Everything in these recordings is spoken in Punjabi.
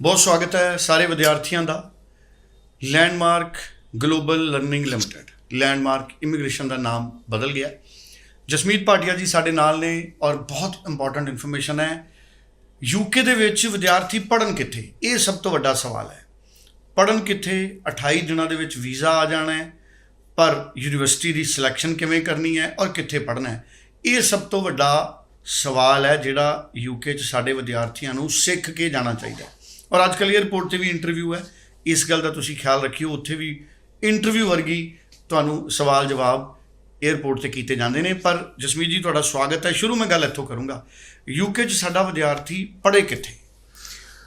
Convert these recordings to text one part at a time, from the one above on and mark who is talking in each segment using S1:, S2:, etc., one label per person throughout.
S1: ਬਹੁਤ ਸਵਾਗਤ ਹੈ ਸਾਰੇ ਵਿਦਿਆਰਥੀਆਂ ਦਾ। Landmark Global Learning Limited Landmark Immigration ਦਾ ਨਾਮ ਬਦਲ ਗਿਆ। ਜਸਮੀਤ ਭਾਟੀਆ ਜੀ ਸਾਡੇ ਨਾਲ ਨੇ ਔਰ ਬਹੁਤ ਇੰਪੋਰਟੈਂਟ ਇਨਫੋਰਮੇਸ਼ਨ ਹੈ। ਯੂਕੇ ਦੇ ਵਿੱਚ ਵਿਦਿਆਰਥੀ ਪੜਨ ਕਿੱਥੇ? ਇਹ ਸਭ ਤੋਂ ਵੱਡਾ ਸਵਾਲ ਹੈ। ਪੜਨ ਕਿੱਥੇ? 28 ਦਿਨਾਂ ਦੇ ਵਿੱਚ ਵੀਜ਼ਾ ਆ ਜਾਣਾ ਹੈ। ਪਰ ਯੂਨੀਵਰਸਿਟੀ ਦੀ ਸਿਲੈਕਸ਼ਨ ਕਿਵੇਂ ਕਰਨੀ ਹੈ ਔਰ ਕਿੱਥੇ ਪੜਨਾ ਹੈ? ਇਹ ਸਭ ਤੋਂ ਵੱਡਾ ਸਵਾਲ ਹੈ ਜਿਹੜਾ ਯੂਕੇ 'ਚ ਸਾਡੇ ਵਿਦਿਆਰਥੀਆਂ ਨੂੰ ਸਿੱਖ ਕੇ ਜਾਣਾ ਚਾਹੀਦਾ ਔਰ ਅੱਜ ਕੱਲ੍ਹ 에ਅਰਪੋਰਟ ਤੇ ਵੀ ਇੰਟਰਵਿਊ ਹੈ। ਇਸ ਗੱਲ ਦਾ ਤੁਸੀਂ ਖਿਆਲ ਰੱਖਿਓ, ਉੱਥੇ ਵੀ ਇੰਟਰਵਿਊ ਵਰਗੀ ਤੁਹਾਨੂੰ ਸਵਾਲ ਜਵਾਬ 에ਅਰਪੋਰਟ ਤੇ ਕੀਤੇ ਜਾਂਦੇ ਨੇ। ਪਰ ਜਸਮੀਤ ਜੀ, ਤੁਹਾਡਾ ਸਵਾਗਤ ਹੈ। ਸ਼ੁਰੂ ਮੈਂ ਗੱਲ ਇੱਥੋਂ ਕਰੂੰਗਾ। ਯੂਕੇ 'ਚ ਸਾਡਾ ਵਿਦਿਆਰਥੀ ਪੜ੍ਹੇ ਕਿੱਥੇ?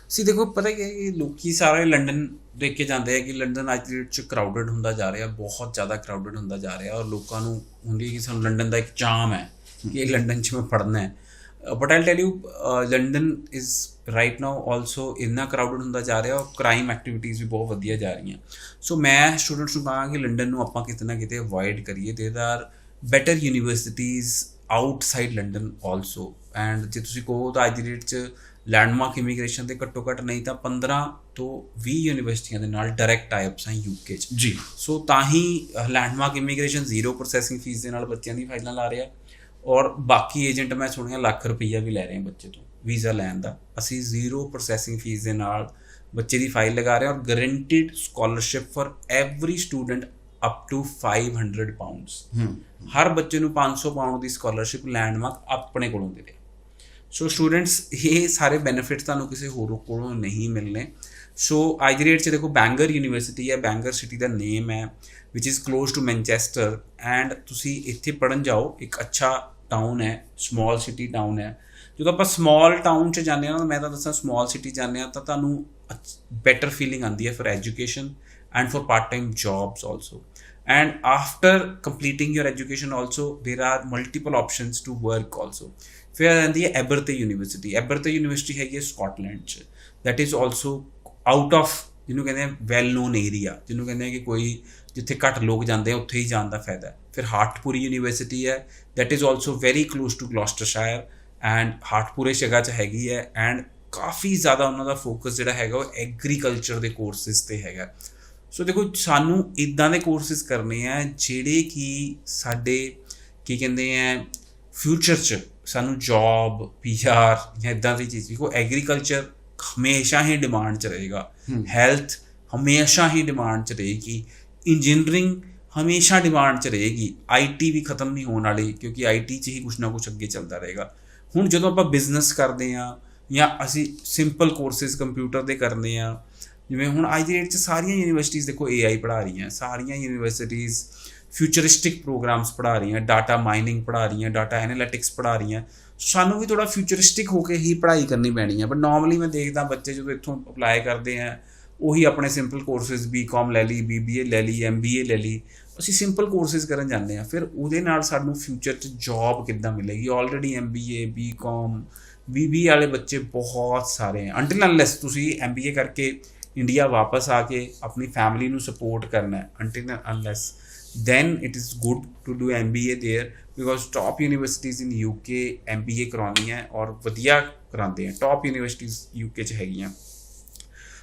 S2: ਸੀ, ਦੇਖੋ, ਪਤਾ ਕੀ ਹੈ ਕਿ ਲੋਕੀ ਸਾਰੇ ਲੰਡਨ ਦੇਖ ਕੇ ਜਾਂਦੇ ਆ ਕਿ ਲੰਡਨ ਅੱਜ ਦੀ ਡੇਟ 'ਚ ਕਰਾਊਡਡ ਹੁੰਦਾ ਜਾ ਰਿਹਾ, ਬਹੁਤ ਜ਼ਿਆਦਾ ਕਰਾਊਡਡ ਹੁੰਦਾ ਜਾ ਰਿਹਾ ਔਰ ਲੋਕਾਂ ਨੂੰ ਹੁੰਦੀ ਹੈ ਕਿ ਸਾਨੂੰ ਲੰਡਨ ਦਾ ਇੱਕ ਚਾਮ ਹੈ ਕਿ ਇਹ ਲੰਡਨ 'ਚ ਮੈਂ ਪੜ੍ਹਨਾ ਹੈ। But I'll tell you London is right now also ਇੰਨਾ ਕਰਾਊਡਡ ਹੁੰਦਾ ਜਾ ਰਿਹਾ ਔਰ ਕ੍ਰਾਈਮ ਐਕਟੀਵਿਟੀਜ਼ ਵੀ ਬਹੁਤ ਵਧੀਆ ਜਾ ਰਹੀਆਂ। ਸੋ ਮੈਂ ਸਟੂਡੈਂਟਸ ਨੂੰ ਕਹਾਂਗਾ ਕਿ ਲੰਡਨ ਨੂੰ ਆਪਾਂ ਕਿਤੇ ਨਾ ਕਿਤੇ ਅਵੋਇਡ ਕਰੀਏ। There are better universities outside London also and ਜੇ ਤੁਸੀਂ ਕਹੋ ਤਾਂ ਅੱਜ ਦੀ ਡੇਟ 'ਚ ਲੈਂਡਮਾਰਕ ਇਮੀਗ੍ਰੇਸ਼ਨ ਦੇ ਘੱਟੋ ਘੱਟ ਨਹੀਂ ਤਾਂ 15 ਤੋਂ 20 ਯੂਨੀਵਰਸਿਟੀਆਂ ਦੇ ਨਾਲ ਡਾਇਰੈਕਟ ਟਾਈਪਸ ਹਨ ਯੂਕੇ 'ਚ।
S1: ਜੀ।
S2: ਸੋ ਤਾਂ ਹੀ Landmark Immigration zero processing fees ਦੇ ਨਾਲ ਬੱਚਿਆਂ ਦੀ ਫਾਈਲਾਂ ਲਾ ਰਿਹਾ। ਔਰ ਬਾਕੀ ਏਜੰਟ ਮੈਂ ਸੁਣਿਆ ਲੱਖ ਰੁਪਈਆ ਵੀ ਲੈ ਰਹੇ ਆ ਬੱਚੇ ਤੋਂ ਵੀਜ਼ਾ ਲੈਣ ਦਾ। ਅਸੀਂ ਜ਼ੀਰੋ ਪ੍ਰੋਸੈਸਿੰਗ ਫੀਸ ਦੇ ਨਾਲ ਬੱਚੇ ਦੀ ਫਾਈਲ ਲਗਾ ਰਹੇ ਹਾਂ ਔਰ guaranteed scholarship for every student up to 500 pounds ਹਰ ਬੱਚੇ ਨੂੰ 500 ਪਾਉਂਡ ਦੀ ਸਕਾਲਰਸ਼ਿਪ ਲੈਂਡਮਾਰਕ ਆਪਣੇ ਕੋਲੋਂ ਦੇ ਰਿਹਾ। ਸੋ ਸਟੂਡੈਂਟਸ ਇਹ ਸਾਰੇ ਬੈਨੀਫਿਟਸ ਤੁਹਾਨੂੰ ਕਿਸੇ ਹੋਰ ਕੋਲੋਂ ਨਹੀਂ ਮਿਲਨੇ ਸੋ ਅੱਜ ਰੇਟ ਚ ਦੇਖੋ ਬੈਂਗਰ ਯੂਨੀਵਰਸਿਟੀ ਹੈ ਬੈਂਗਰ ਸਿਟੀ ਦਾ ਨੇਮ ਹੈ which is close to Manchester and ਤੁਸੀਂ ਇੱਥੇ ਪੜਨ ਜਾਓ ਇੱਕ ਅੱਛਾ ਟਾਊਨ ਹੈ ਸਮਾਲ ਸਿਟੀ ਟਾਊਨ ਹੈ ਜਦੋਂ ਆਪਾਂ ਸਮਾਲ ਟਾਊਨ ਚ ਜਾਂਦੇ ਆ ਨਾ ਮੈਂ ਤਾਂ ਦੱਸਾਂ ਸਮਾਲ ਸਿਟੀ ਜਾਂਦੇ ਆ ਤਾਂ ਤੁਹਾਨੂੰ ਬੈਟਰ ਫੀਲਿੰਗ ਆਉਂਦੀ ਹੈ for education and for part time jobs also and after completing your education also there are multiple options to work also ਫਿਰ ਆਂਦੀ ਹੈ ਐਬਰਤੇ ਯੂਨੀਵਰਸਿਟੀ ਐਬਰਤੇ ਯੂਨੀਵਰਸਿਟੀ ਹੈਗੀ ਹੈ ਸਕਾਟਲੈਂਡ ਚ that is also out of ਜਿਹਨੂੰ ਕਹਿੰਦੇ ਆ ਵੈਲ ਨੋਨ ਏਰੀਆ ਜਿਹਨੂੰ ਕਹਿੰਦੇ ਆ ਕਿ ਕੋਈ ਜਿੱਥੇ ਘੱਟ ਲੋਕ ਜਾਂਦੇ ਆ, ਉੱਥੇ ਹੀ ਜਾਣ ਦਾ ਫਾਇਦਾ ਹੈ। ਫਿਰ ਹਾਰਟਪੁਰੀ ਯੂਨੀਵਰਸਿਟੀ ਹੈ, that is also very close to Gloucestershire and Hartpury ਜਗ੍ਹਾ ਚ ਹੈਗੀ ਹੈ ਐਂਡ ਕਾਫੀ ਜ਼ਿਆਦਾ ਉਹਨਾਂ ਦਾ ਫੋਕਸ ਜਿਹੜਾ ਹੈਗਾ ਉਹ ਐਗਰੀਕਲਚਰ ਦੇ ਕੋਰਸਿਸ ਤੇ ਹੈਗਾ। ਸੋ ਦੇਖੋ, ਸਾਨੂੰ ਇਦਾਂ ਦੇ ਕੋਰਸਿਸ ਕਰਨੇ ਆ ਜਿਹੜੇ ਕਿ ਸਾਡੇ ਕੀ ਕਹਿੰਦੇ ਆ ਫਿਊਚਰ 'ਚ ਸਾਨੂੰ ਜੌਬ ਪੀਆਰ ਜਾਂ ਇਦਾਂ ਦੀ ਚੀਜ਼ ਕੋ ਐਗਰੀਕਲਚਰ ਹਮੇਸ਼ਾ ਹੀ ਡਿਮਾਂਡ 'ਚ ਰਹੇਗਾ। ਹੈਲਥ ਹਮੇਸ਼ਾ ਹੀ ਡਿਮਾਂਡ 'ਚ ਰਹੇਗੀ। ਇੰਜੀਨੀਅਰਿੰਗ ਹਮੇਸ਼ਾ ਡਿਮਾਂਡ 'ਚ ਰਹੇਗੀ। ਆਈਟੀ ਵੀ ਖਤਮ ਨਹੀਂ ਹੋਣ ਵਾਲੀ ਕਿਉਂਕਿ ਆਈਟੀ 'ਚ ਹੀ ਕੁਝ ਨਾ ਕੁਝ ਅੱਗੇ ਚੱਲਦਾ ਰਹੇਗਾ। ਹੁਣ ਜਦੋਂ ਆਪਾਂ ਬਿਜ਼ਨਸ ਕਰਦੇ ਆ ਜਾਂ ਅਸੀਂ ਸਿੰਪਲ ਕੋਰਸਿਸ ਕੰਪਿਊਟਰ ਦੇ ਕਰਨੇ ਆ ਜਿਵੇਂ ਹੁਣ ਅੱਜ ਦੀ ਡੇਟ 'ਚ ਸਾਰੀਆਂ ਯੂਨੀਵਰਸਿਟੀਆਂ ਦੇਖੋ AI ਪੜ੍ਹਾ ਰਹੀਆਂ ਸਾਰੀਆਂ ਯੂਨੀਵਰਸਿਟੀਆਂ ਫਿਊਚਰਿਸਟਿਕ ਪ੍ਰੋਗਰਾਮਸ ਪੜ੍ਹਾ ਰਹੀਆਂ ਡਾਟਾ ਮਾਈਨਿੰਗ ਪੜ੍ਹਾ ਰਹੀਆਂ ਡਾਟਾ ਐਨਾਲਿਟਿਕਸ ਪੜ੍ਹਾ ਰਹੀਆਂ। ਸਾਨੂੰ ਵੀ ਥੋੜਾ ਫਿਊਚਰਿਸਟਿਕ ਹੋ ਕੇ ਹੀ ਪੜ੍ਹਾਈ ਕਰਨੀ ਪੈਣੀ ਹੈ ਬਟ ਨਾਰਮਲੀ ਮੈਂ ਦੇਖਦਾ ਬੱਚੇ ਜਦੋਂ ਇੱਥੋਂ ਅਪਲਾਈ ਕਰਦੇ ਆ, ਉਹੀ ਆਪਣੇ ਸਿੰਪਲ ਕੋਰਸਿਸ ਬੀਕਾਮ ਲੈ ਲਈ ਬੀਬੀਏ ਲੈ ਲਈ ਐਮਬੀਏ ਲੈ ਲਈ, ਅਸੀਂ ਸਿੰਪਲ ਕੋਰਸਿਸ ਕਰਨ ਜਾਂਦੇ ਆ, ਫਿਰ ਉਹਦੇ ਨਾਲ ਸਾਨੂੰ ਫਿਊਚਰ 'ਚ ਜੌਬ ਕਿੱਦਾਂ ਮਿਲੇਗੀ? ਆਲਰੇਡੀ ਐਮਬੀਏ ਬੀਕਾਮ ਬੀਬੀ ਵਾਲੇ ਬੱਚੇ ਬਹੁਤ ਸਾਰੇ ਆ ਅੰਟਿਲ ਅਨਲੈਸ ਤੁਸੀਂ ਐਮਬੀਏ ਕਰਕੇ ਇੰਡੀਆ ਵਾਪਸ ਆ ਕੇ ਆਪਣੀ ਫੈਮਿਲੀ ਨੂੰ ਸਪੋਰਟ ਕਰਨਾ ਹੈ until unless then it is good to do MBA there, because top universities in UK MBA ਕਰਾਉਂਦੀਆਂ ਔਰ ਵਧੀਆ ਕਰਾਉਂਦੇ ਆ ਟੌਪ ਯੂਨੀਵਰਸਿਟੀਜ਼ UK ਚ ਹੈਗੀਆਂ।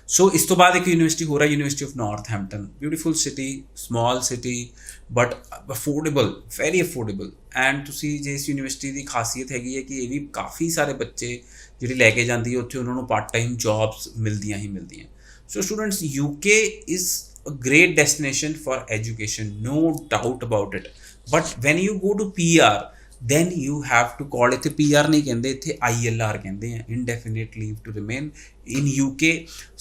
S2: ਸੋ ਇਸ ਤੋਂ ਬਾਅਦ ਇੱਕ ਯੂਨੀਵਰਸਿਟੀ ਹੋਰ ਹੈ university of Northampton beautiful city small city but affordable very affordable and ਤੁਸੀਂ ਜੇ ਇਸ ਯੂਨੀਵਰਸਿਟੀ ਦੀ ਖਾਸੀਅਤ ਹੈਗੀ ਹੈ ਕਿ ਇਹ ਵੀ ਕਾਫੀ ਸਾਰੇ ਬੱਚੇ ਜਿਹੜੇ ਲੈ ਕੇ ਜਾਂਦੀ ਹੈ, ਉੱਥੇ ਉਹਨਾਂ ਨੂੰ ਪਾਰਟ ਟਾਈਮ ਜੌਬਸ ਮਿਲਦੀਆਂ ਹੀ ਮਿਲਦੀਆਂ। So students UK is a great destination for education no doubt about it but when you go to PR then you have to call ਇੱਥੇ PR ਨਹੀਂ ਕਹਿੰਦੇ ਇੱਥੇ ILR ਕਹਿੰਦੇ ਆ indefinite leave to remain in UK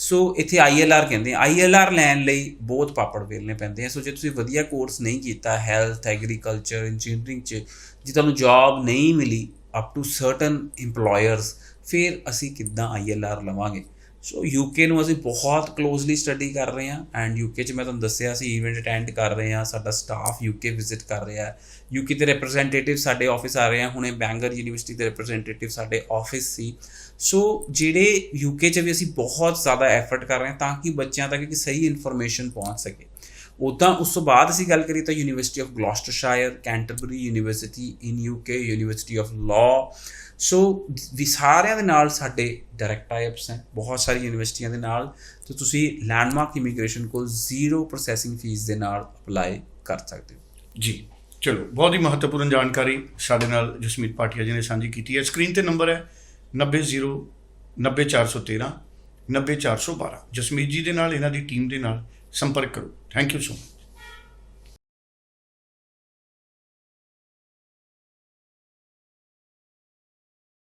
S2: ਸੋ ਇੱਥੇ ILR ਕਹਿੰਦੇ ਆ ILR ਲੈਣ ਲਈ ਬਹੁਤ ਪਾਪੜ ਵੇਲਨੇ ਪੈਂਦੇ ਆ ਸੋ ਜੇ ਤੁਸੀਂ ਵਧੀਆ ਕੋਰਸ ਨਹੀਂ ਕੀਤਾ ਹੈਲਥ ਐਗਰੀਕਲਚਰ ਇੰਜੀਨੀਅਰਿੰਗ ਚ ਜੇ ਤੁਹਾਨੂੰ ਜੌਬ ਨਹੀਂ ਮਿਲੀ ਅਪ ਟੂ ਸਰਟਨ EMPLOYERS ਫਿਰ ਅਸੀਂ ਕਿੱਦਾਂ ILR ਲਵਾਂਗੇ ਸੋ ਯੂਕੇ ਨੂੰ ਅਸੀਂ ਬਹੁਤ ਕਲੋਜ਼ਲੀ ਸਟੱਡੀ ਕਰ ਰਹੇ ਹਾਂ ਐਂਡ ਯੂਕੇ 'ਚ ਮੈਂ ਤੁਹਾਨੂੰ ਦੱਸਿਆ ਅਸੀਂ ਇਵੈਂਟ ਅਟੈਂਡ ਕਰ ਰਹੇ ਹਾਂ, ਸਾਡਾ ਸਟਾਫ ਯੂਕੇ ਵਿਜ਼ਿਟ ਕਰ ਰਿਹਾ ਹੈ। ਯੂਕੇ ਦੇ ਰਿਪਰੈਜ਼ੈਂਟੇਟਿਵ ਸਾਡੇ ਆਫਿਸ ਆ ਰਹੇ ਆ, ਹੁਣੇ ਬੈਂਗਰ ਯੂਨੀਵਰਸਿਟੀ ਦੇ ਰਿਪਰੈਜ਼ੈਂਟੇਟਿਵ ਸਾਡੇ ਆਫਿਸ ਸੀ। ਸੋ ਜਿਹੜੇ ਯੂਕੇ 'ਚ ਵੀ ਅਸੀਂ ਬਹੁਤ ਜ਼ਿਆਦਾ ਐਫਰਟ ਕਰ ਰਹੇ ਹਾਂ ਤਾਂ ਕਿ ਬੱਚਿਆਂ ਤੱਕ ਕਿ ਸਹੀ ਇਨਫੋਰਮੇਸ਼ਨ ਪਹੁੰਚ ਸਕੇ। ਉਦਾਂ ਉਸ ਤੋਂ ਬਾਅਦ ਅਸੀਂ ਗੱਲ ਕਰੀਏ ਤਾਂ university of Gloucestershire Canterbury university in UK university of law so ਵੀ ਸਾਰਿਆਂ ਦੇ ਨਾਲ ਸਾਡੇ ਡਾਇਰੈਕਟ ਟਾਈਪਸ ਹੈ, ਬਹੁਤ ਸਾਰੀ ਯੂਨੀਵਰਸਿਟੀਆਂ ਦੇ ਨਾਲ। ਤੇ ਤੁਸੀਂ ਲੈਂਡਮਾਰਕ ਇਮੀਗ੍ਰੇਸ਼ਨ ਕੋਲ ਜ਼ੀਰੋ ਪ੍ਰੋਸੈਸਿੰਗ ਫੀਸ ਦੇ ਨਾਲ ਅਪਲਾਈ ਕਰ ਸਕਦੇ ਹੋ।
S1: ਜੀ, ਚਲੋ, ਬਹੁਤ ਹੀ ਮਹੱਤਵਪੂਰਨ ਜਾਣਕਾਰੀ ਸਾਡੇ ਨਾਲ ਜਸਮੀਤ ਪਾਟਿਆ ਜੀ ਨੇ ਸਾਂਝੀ ਕੀਤੀ ਹੈ। ਸਕਰੀਨ ਤੇ ਨੰਬਰ ਹੈ 90 90413 90412 ਜਸਮੀਤ ਜੀ ਦੇ ਨਾਲ, ਇਹਨਾਂ ਦੀ ਟੀਮ ਦੇ ਨਾਲ ਸੰਪਰਕ ਕਰੋ। Thank you so much